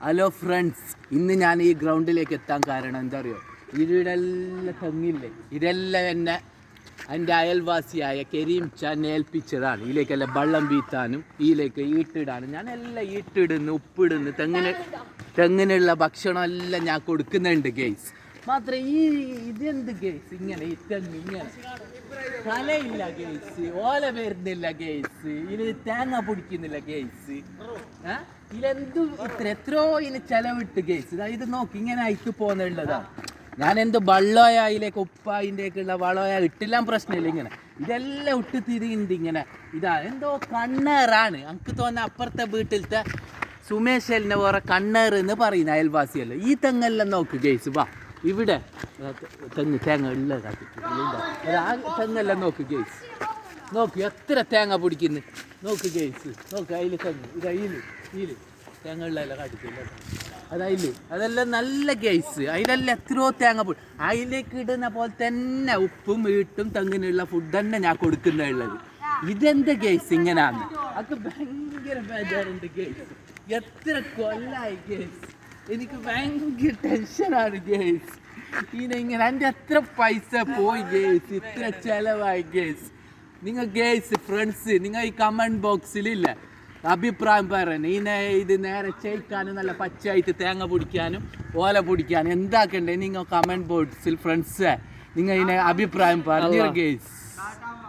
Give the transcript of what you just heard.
Hello friends ഇന്ന് ഞാൻ ഈ ഗ്രൗണ്ടിലേക്ക് എത്താൻ കാരണം എന്താ അറിയോ? ഇവിടെല്ലാം തെങ്ങില്ലേ ഇതെല്ലാം എന്നെ എന്റെ അയൽവാസിയായ കരീം ചാൻ ഏൽപ്പിച്ചതാണ്. ഇതിലേക്കെല്ലാം വെള്ളം വീത്താനും ഇതിലേക്ക് ഈട്ടിടാനും. ഞാൻ എല്ലാം ഈട്ടിടുന്നു ഉപ്പിടുന്നു. തെങ്ങിന് തെങ്ങിനുള്ള ഭക്ഷണം എല്ലാം ഞാൻ കൊടുക്കുന്നുണ്ട് ഗെയ്സ് മാത്രം ഈ ഇതെന്ത് ഗെയ്സ് ഇങ്ങനെ ഇത്തങ്ങ് തെങ്ങ് ഇങ്ങനെ. തലയില്ല ഗെയ്സ് ഓല വരുന്നില്ല ഗെയ്സ് ഇത് തേങ്ങ പൊടിക്കുന്നില്ല ഗെയ്സ് ഇതിലെന്തു ഇത്ര എത്രയോ ഇതിന് ചെലവിട്ട് ഗെയ്സ് ഇതാ ഇത് നോക്കി ഇങ്ങനെ ആയിട്ട് പോകുന്നുള്ളതാ ഞാൻ എന്ത് വള്ളോയ അതിലേക്ക് ഉപ്പ അതിന്റെയൊക്കെയുള്ള വളോയ? ഇട്ടെല്ലാം പ്രശ്നമില്ല ഇങ്ങനെ. ഇതെല്ലാം ഇട്ട് തിരിയുണ്ട് ഇങ്ങനെ. ഇതാ എന്തോ കണ്ണേറാണ്. എനിക്ക് തോന്നുന്ന അപ്പുറത്തെ വീട്ടിലത്തെ സുമേഷലിനെ വേറെ കണ്ണേറ് എന്ന് പറയുന്ന അയൽവാസിയല്ലോ? ഈ തെങ്ങെല്ലാം നോക്ക് ഗെയ്സ് വാ. ഇവിടെ. തെങ്ങ് തേങ്ങ ഉള്ളതാക്കി ആ തെങ്ങെല്ലാം നോക്ക് ഗെയ്സ്. നോക്ക് എത്ര തേങ്ങ പിടിക്കുന്നു. നോക്ക് ഗെയ്സ്. നോക്ക് അതിൽ തെങ്ങ്. ഇത് അയിൽ ഈൽ തേങ്ങ ഉള്ളതെല്ലാം കാട്ടിക്കില്ല അതതിൽ അതെല്ലാം നല്ല ഗെയ്സ്. അതിലെല്ലാം എത്രയോ തേങ്ങ പൊടി. അതിലേക്ക് ഇടുന്ന പോലെ തന്നെ ഉപ്പും വീട്ടും തെങ്ങിനുള്ള ഫുഡ് തന്നെ ഞാൻ കൊടുക്കുന്നുള്ളത് ഇതെന്ത് ഗെയ്സ് ഇങ്ങനെയാണ് അത് ഭയങ്കര ബേജാറുണ്ട് ഗെയ്സ്. എത്ര കൊല്ലായി ഗെയ്സ്. എനിക്ക് ഭയങ്കര ടെൻഷനാണ് ഗേസ്. ഇങ്ങനെ ഇങ്ങനെ എന്റെ എത്ര പൈസ പോയി ഗേസ്? ഇത്ര ചെലവായി ഗേസ്. നിങ്ങൾ ഗേസ് ഫ്രണ്ട്സ് നിങ്ങൾ ഈ കമന്റ് ബോക്സിലില്ല അഭിപ്രായം പറയണം ഇനെ ഇത് നേരെ ചെയ്യിക്കാനും നല്ല പച്ചയായിട്ട് തേങ്ങ പൊടിക്കാനും ഓല പൊടിക്കാനും എന്താക്കണ്ടേ? നിങ്ങൾ കമന്റ് ബോക്സിൽ ഫ്രണ്ട്സ് നിങ്ങൾ ഇതിനെ അഭിപ്രായം പറഞ്ഞു ഗേസ്.